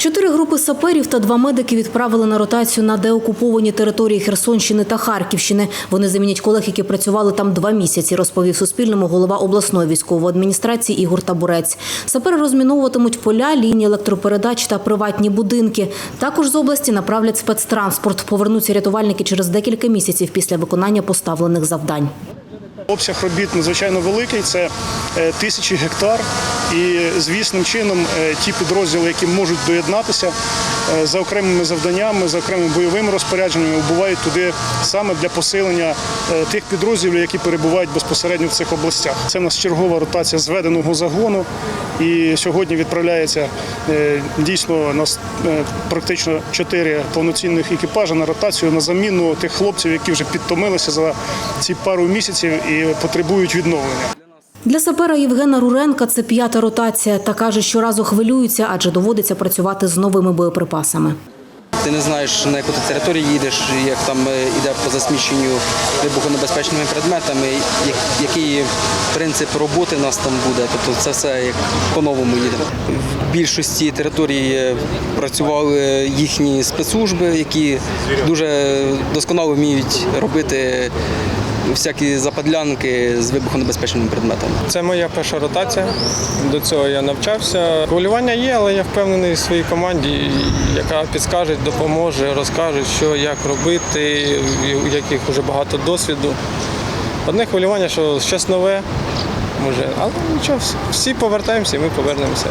Чотири групи саперів та два медики відправили на ротацію на деокуповані території Херсонщини та Харківщини. Вони замінять колег, які працювали там два місяці, розповів Суспільному голова обласної військової адміністрації Ігор Табурець. Сапери розміновуватимуть поля, лінії електропередач та приватні будинки. Також з області направлять спецтранспорт. Повернуться рятувальники через декілька місяців після виконання поставлених завдань. Обсяг робіт надзвичайно великий, це е, тисячі гектар. І звісним чином е, ті підрозділи, які можуть доєднатися за окремими завданнями, за окремими бойовими розпорядженнями, убувають туди саме для посилення е, тих підрозділів, які перебувають безпосередньо в цих областях. Це в нас чергова ротація зведеного загону. І сьогодні відправляється е, дійсно у нас е, практично чотири повноцінних екіпажа на ротацію на заміну тих хлопців, які вже підтомилися за ці пару місяців і потребують відновлення. Для сапера Євгена Руренка це п'ята ротація та каже, що разу хвилюється, адже доводиться працювати з новими боєприпасами. Ти не знаєш, на яку ти територію їдеш, як там е, іде по засміченню вибухонебезпечними предметами, як- який принцип роботи у нас там буде. Тобто це все як по-новому їде. В більшості територій е, працювали їхні спецслужби, які дуже досконало вміють робити всякі западлянки з вибухонебезпечними предметами. Це моя перша ротація. До цього я навчався. Хвилювання є, але я впевнений в своїй команді, яка підскаже, допоможе, розкаже, що як робити, у яких вже багато досвіду. Одне хвилювання, що щось нове, може, але нічого, всі повертаємося і ми повернемося.